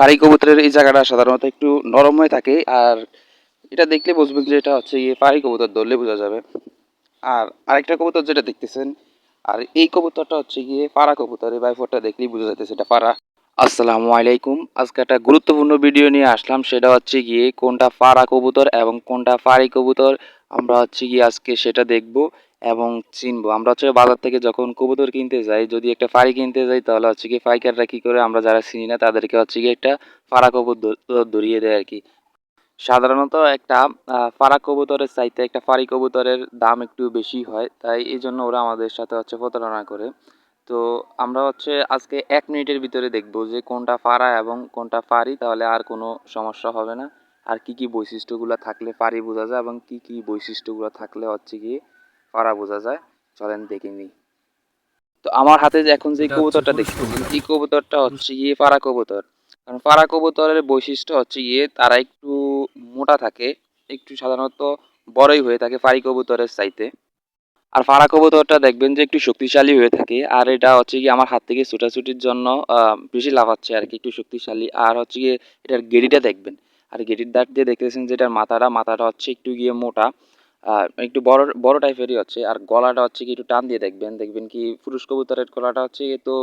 পাড়ি কবুতরের এই জায়গাটা সাধারণত একটু নরম হয়ে থাকে, আর এটা দেখলে বুঝবেন যে এটা হচ্ছে গিয়ে পাড়ি কবুতর ধরলে বোঝা যাবে। আর আরেকটা কবুতর যেটা দেখতেছেন, আর এই কবুতরটা হচ্ছে গিয়ে পাড়া কবুতর, এই বাইফোরটা দেখলেই বোঝা যাইতেছে এটা পাড়া। আসসালামু আলাইকুম, আজকে একটা গুরুত্বপূর্ণ ভিডিও নিয়ে আসলাম, সেটা হচ্ছে গিয়ে কোনটা পাড়া কবুতর এবং কোনটা পাড়ি কবুতর। আমরা হচ্ছে গিয়ে আজকে সেটা দেখব। এবং চিনবো। আমরা হচ্ছে বাজার থেকে যখন কবুতর কিনতে যাই, যদি একটা ফাড়ি কিনতে যাই, তাহলে হচ্ছে কি পাইকাররা কি করে, আমরা যারা চিনি না, তাদেরকে হচ্ছে কি একটা ফাড়া কবুতর ধরিয়ে দেয় আর কি। সাধারণত একটা ফাড়া কবুতরের চাইতে একটা ফাড়ি কবুতরের দাম একটু বেশি হয়, তাই এই জন্য ওরা আমাদের সাথে হচ্ছে প্রতারণা করে। তো আমরা হচ্ছে আজকে এক মিনিটের ভিতরে দেখব যে কোনটা ফাড়া এবং কোনটা ফাড়ি, তাহলে আর কোনো সমস্যা হবে না। আর কি কি বৈশিষ্ট্যগুলো থাকলে ফাড়ি বোঝা যায় এবং কি কি বৈশিষ্ট্যগুলো থাকলে হচ্ছে গিয়ে ফাড়া বোঝা যায়। চলেন দেখে নিই। তো আমার হাতে এখন যে কবুতরটা দেখতেছেন এই কবুতরটা হচ্ছে গিয়ে ফাড়া কবুতর। কারণ ফাড়া কবুতরের বৈশিষ্ট্য হচ্ছে গিয়ে তারা একটু মোটা থাকে একটু সাধারণত বড়ই হয়ে থাকে ফাড়ি কবুতরের চাইতে। আর ফাড়া কবুতরটা দেখবেন যে একটু শক্তিশালী হয়ে থাকে আর এটা হচ্ছে গিয়ে আমার হাত থেকে ছুটাছুটির জন্য বেশি লাফাচ্ছে আর কি একটু শক্তিশালী। আর হচ্ছে গিয়ে এটার গেড়িটা দেখবেন আর গেড়ির দাঁত দিয়ে দেখতেছেন যে এটার মাথাটা মাথাটা হচ্ছে একটু গিয়ে মোটা। একটু বড় বড় টাইপেরই হচ্ছে। আর গলাটা হচ্ছে কি একটু টান দিয়ে দেখবেন। দেখবেন কি পুরুষ কবুতরের গলাটা হচ্ছে গিয়ে তো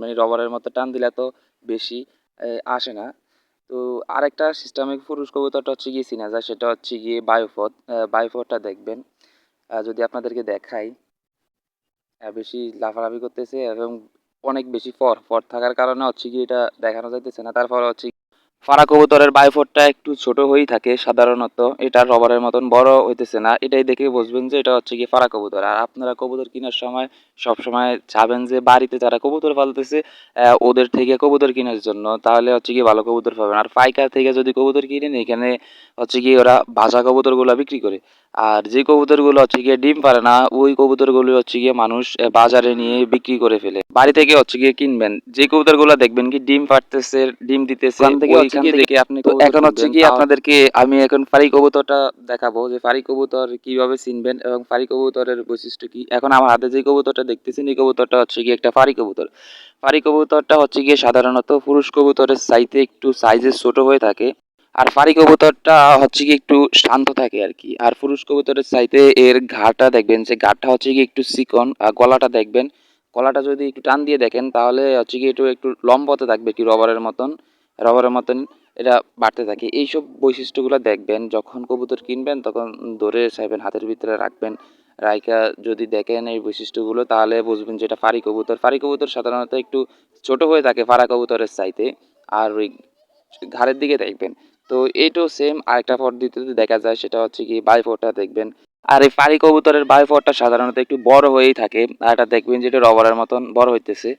মানে রবারের মতো টান দিলে তো বেশি আসে না। তো আরেকটা সিস্টেমিক পুরুষ কবুতরটা হচ্ছে গিয়ে যায় সেটা হচ্ছে গিয়ে বায়োফত। বায়োফতটা দেখবেন। যদি আপনাদেরকে দেখাই বেশি লাফালাফি করতেছে এবং অনেক বেশি ফর ফর থাকার কারণে হচ্ছে কি এটা দেখানো যাইতেছে না। তারপর হচ্ছে ফারা কবুতরের বাইফোরটা একটু ছোট হয়েই থাকে সাধারণত। এটা রবারের মতন বড় হইতেছে না। এটাই দেখে বুঝবেন যে এটা হচ্ছে কি ফারা কবুতর। আর আপনারা কবুতর কেনার সময় সব সময় চাবেন যে বাড়িতে যারা কবুতর পালতেছে ওদের থেকে কবুতর কেনার জন্য। তাহলে হচ্ছে কি ভালো কবুতর পাবেন। আর পাইকার থেকে যদি কবুতর কিনেন এখানে হচ্ছে কি ওরা ভাজা কবুতরগুলো বিক্রি করে। আর যে কবুতরগুলো হচ্ছে গিয়ে ডিম পারে না ওই কবুতরগুলো হচ্ছে গিয়ে মানুষ বাজারে নিয়ে বিক্রি করে ফেলে। বাড়ি থেকে হচ্ছে গিয়ে কিনবেন। যে কবুতরগুলো দেখবেন কি ডিম পারতেছে ডিম দিতেছে থেকে ওইখান থেকে আপনি এখন হচ্ছে তাও- আপনাদেরকে আমি এখন ফারি কবুতরটা দেখাবো যে ফারি কবুতর কীভাবে চিনবেন এবং ফারি কবুতরের বৈশিষ্ট্য কি। এখন আমার হাতে যে কবুতরটা দেখতেছেন এই কবুতরটা হচ্ছে গিয়ে একটা ফারি কবুতর। ফারি কবুতরটা হচ্ছে গিয়ে সাধারণত পুরুষ কবুতরের চাইতে একটু সাইজে ছোট হয়ে থাকে আর ফারি কবুতরটা হচ্ছে কি একটু শান্ত থাকে আর কি আর পুরুষ কবুতরের চাইতে এর ঘাটা দেখবেন যে ঘাটটা হচ্ছে কি একটু চিকন আর গলাটা দেখবেন। গলাটা যদি একটু টান দিয়ে দেখেন তাহলে হচ্ছে কি একটু একটু লম্বতে থাকবে কি রবারের মতন। রবারের মতন এটা বাড়তে থাকে। এইসব বৈশিষ্ট্যগুলো দেখবেন, যখন কবুতর কিনবেন তখন ধরে চাইবেন হাতের ভিতরে রাখবেন। রাইকা যদি দেখেন এই বৈশিষ্ট্যগুলো তাহলে বুঝবেন যে এটা ফারি কবুতর। ফারি কবুতর সাধারণত একটু ছোট হয়ে থাকে ফারা কবুতরের চাইতে আর ওই ঘাড়ের দিকে দেখবেন। তো এইটাও সেম আরেকটা পদ্ধতিতে দেখা যায় সেটা হচ্ছে কি বাইফোরটা দেখবেন। আর এই ফারি কবুতরের বাইফোরটা সাধারণত একটু বড় হয়েই থাকে। আর এটা দেখবেন যে এটা রবারের মতন বড় হইতেছে।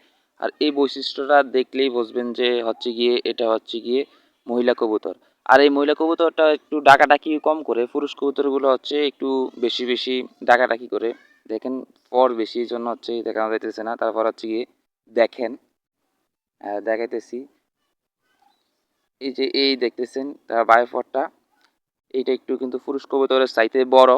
আর এই বৈশিষ্ট্যটা দেখলেই বুঝবেন যে হচ্ছে গিয়ে এটা হচ্ছে গিয়ে মহিলা কবুতর। আর এই মহিলা কবুতরটা একটু ডাকাডাকি কম করে পুরুষ কবুতরগুলো হচ্ছে একটু বেশি বেশি ডাকাডাকি করে। দেখেন পর বেশি জন্য হচ্ছে দেখানো যাইতেছে না। তারপর হচ্ছে গিয়ে দেখেন আহ, দেখাইতেছি। এই যে এই দেখতেছেন তার বায়োফরটা এইটা একটু কিন্তু পুরুষ কবুতরের চাইতে বড়।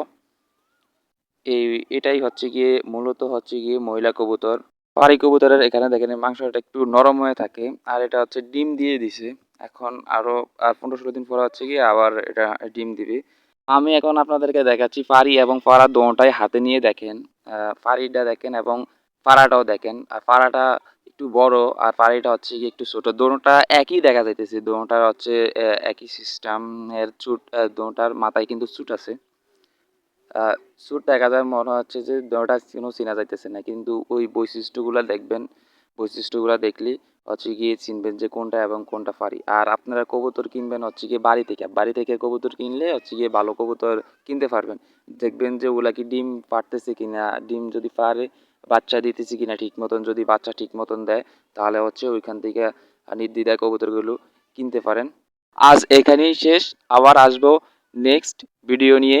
এই এটাই হচ্ছে গিয়ে মূলত হচ্ছে গিয়ে মহিলা কবুতর। পাহাড়ি কবুতরের এখানে দেখেন মাংসটা একটু নরম হয়ে থাকে আর এটা হচ্ছে ডিম দিয়ে দিছে। এখন আরও আর পনেরো ষোলো দিন পরে হচ্ছে গিয়ে আবার এটা ডিম দিবে। আমি এখন আপনাদেরকে দেখাচ্ছি ফাড়ি এবং ফাড়া দোনোটাই হাতে নিয়ে দেখেন। ফাড়িটা দেখেন এবং ফাড়াটাও দেখেন। আর ফাড়াটা একটু বড় আর ফাড়িটা হচ্ছে গিয়ে একটু ছোট। দোনোটা একই দেখা যাইতেছে। দোনোটার হচ্ছে একই সিস্টেম এর চুট আহ, দোনোটার মাথায় কিন্তু চুট আছে। স্যুট দেখা যায়, মনে হচ্ছে যে দোনোটা কোনো চেনা যাইতেছে না। কিন্তু ওই বৈশিষ্ট্যগুলো দেখবেন, বৈশিষ্ট্যগুলো দেখলে হচ্ছে গিয়ে চিনবেন যে কোনটা এবং কোনটা ফাড়ি আর আপনারা কবুতর কিনবেন হচ্ছে গিয়ে বাড়ি থেকে। বাড়ি থেকে কবুতর কিনলে হচ্ছে গিয়ে ভালো কবুতর কিনতে পারবেন। দেখবেন যে ওগুলা কি ডিম পারতেছে কিনা, ডিম যদি পারে, বাচ্চা দিতেছে কিনা ঠিক মতন, যদি বাচ্চা ঠিক মতন দেয়, তাহলে হচ্ছে ওইখান থেকে নির্দ্বিধায় কবুতরগুলো কিনতে পারেন। আজ এখানেই শেষ। আবার আসব নেক্সট ভিডিও নিয়ে।